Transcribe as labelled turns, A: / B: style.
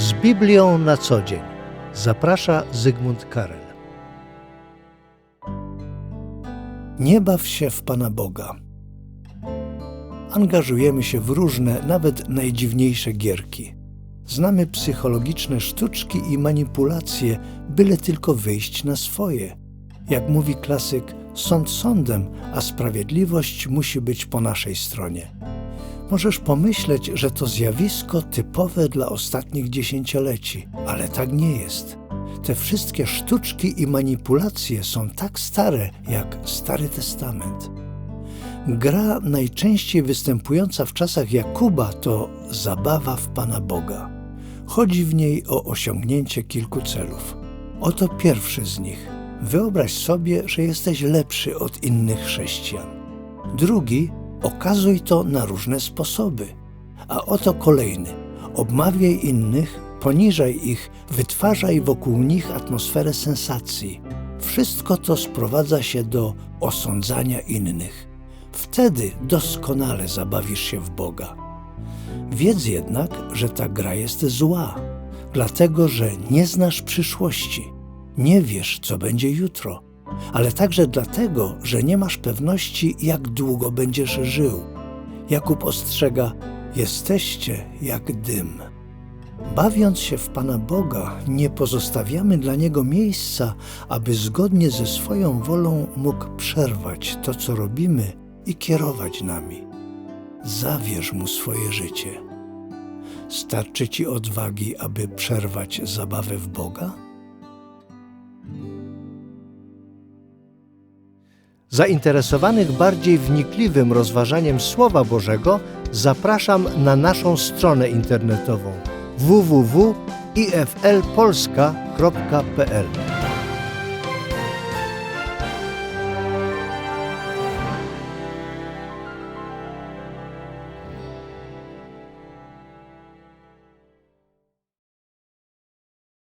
A: Z Biblią na co dzień. Zaprasza Zygmunt Karel. Nie baw się w Pana Boga. Angażujemy się w różne, nawet najdziwniejsze gierki. Znamy psychologiczne sztuczki i manipulacje, byle tylko wyjść na swoje. Jak mówi klasyk, sąd sądem, a sprawiedliwość musi być po naszej stronie. Możesz pomyśleć, że to zjawisko typowe dla ostatnich dziesięcioleci, ale tak nie jest. Te wszystkie sztuczki i manipulacje są tak stare jak Stary Testament. Gra najczęściej występująca w czasach Jakuba to zabawa w Pana Boga. Chodzi w niej o osiągnięcie kilku celów. Oto pierwszy z nich. Wyobraź sobie, że jesteś lepszy od innych chrześcijan. Drugi okazuj to na różne sposoby. A oto kolejny. Obmawiaj innych, poniżaj ich, wytwarzaj wokół nich atmosferę sensacji. Wszystko to sprowadza się do osądzania innych. Wtedy doskonale zabawisz się w Boga. Wiedz jednak, że ta gra jest zła, dlatego że nie znasz przyszłości, nie wiesz, co będzie jutro, ale także dlatego, że nie masz pewności, jak długo będziesz żył. Jakub ostrzega: Jesteście jak dym. Bawiąc się w Pana Boga, nie pozostawiamy dla Niego miejsca, aby zgodnie ze swoją wolą mógł przerwać to, co robimy i kierować nami. Zawierz Mu swoje życie. Starczy Ci odwagi, aby przerwać zabawę w Boga? Zainteresowanych bardziej wnikliwym rozważaniem Słowa Bożego zapraszam na naszą stronę internetową www.iflpolska.pl